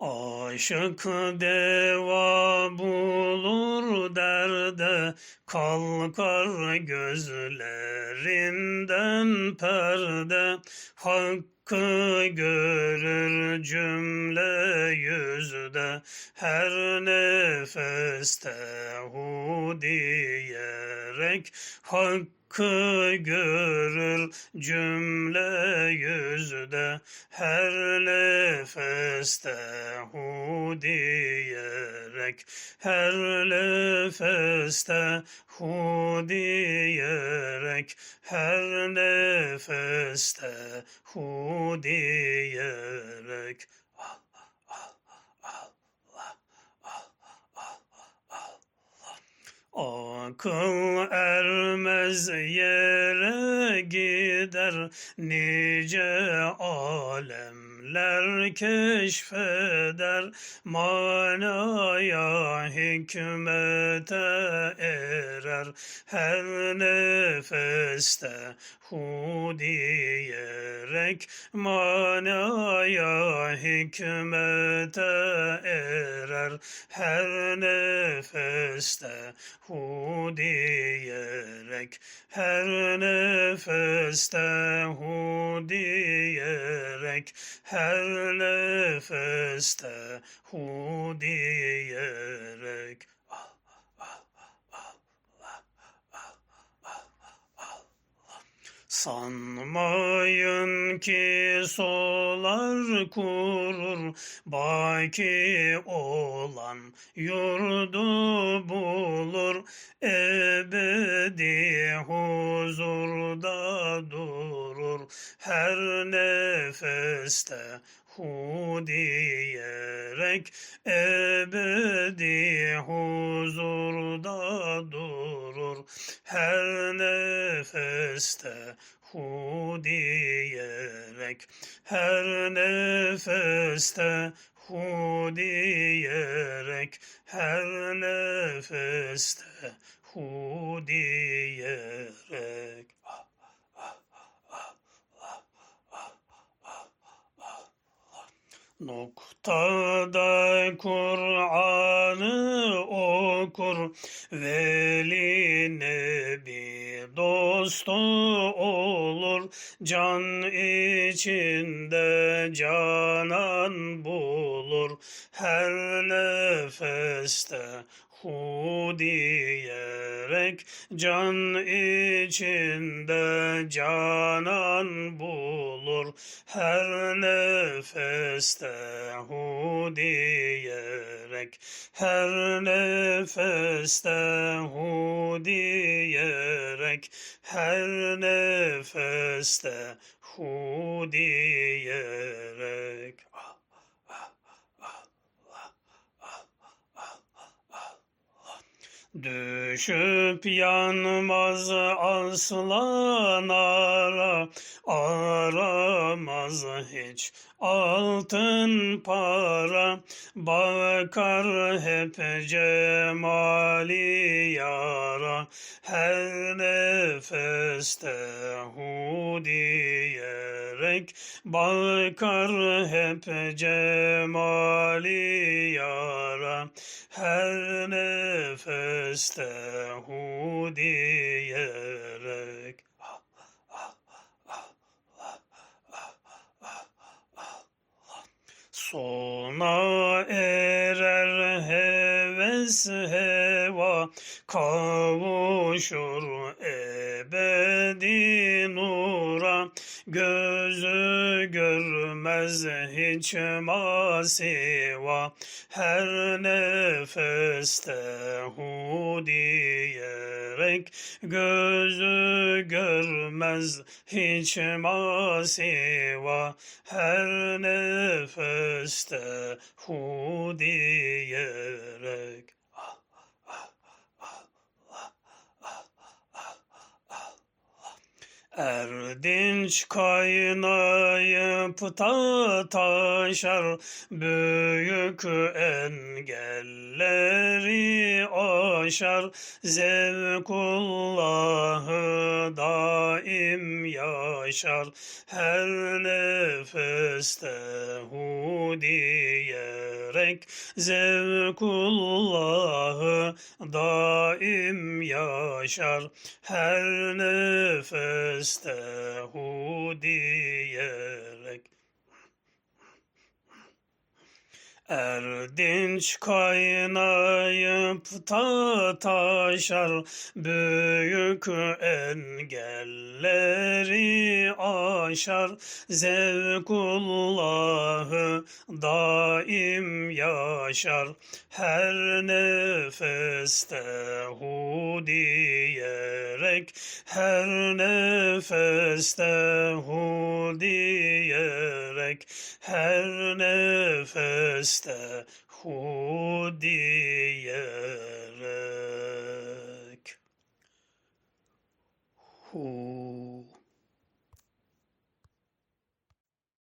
Aşık deva bulur derde, kalkar gözlerinden perde. Hakkı görür cümle yüzde, her nefeste hu diyerek. Hakkı görür cümle yüzde, her nefeste hu diyerek, her nefeste hu diyerek, her nefeste hu diyerek. Akıl ermez yere gider nice alemler keşfeder manaya hikmete erer. Her nefeste hu diyerek manaya hikmete erer. Her nefeste hu diyerek her nefeste hu diyerek her nefeste hu diyerek Sanmayın ki solar kurur, baki olan yurdu bulur, ebedi huzurda durur, her nefeste hu diyerek, ebedi huzurda durur, her nefeste hu diyerek, her nefeste hu diyerek, her nefeste hu diyerek. Noktada Kur'an'ı okur, veli nebi dostu olur, can içinde canan bulur, her nefeste hu diyerek can içinde canan bulur. Her nefeste hu diyerek her nefeste hu diyerek her nefeste hu diyerek Düşüp yanmaz aslan ara, aramaz hiç altın para, bakar hep cemali yara, her nefeste hu diyerek, bakar hep cemali yara, her nefeste hu diyerek. Sona erer heves heva, kavuşur ebedi nura, gözü görmez hiç masiva, her nefeste hu diyerek, gözü görmez hiç masiva, her nefeste hu diyerek. Erdinç kaynayıp da taşar, büyük engelleri aşar, zevkullahı daim yaşar, her nefeste hu diyerek, zevkullahı daim yaşar, her nefeste hu diyerek. Erdinç kaynayıp da taşar, büyük engelleri aşar, zevkullahı daim yaşar, her nefeste hu diyerek, her nefeste hu diyerek, her nefeste hu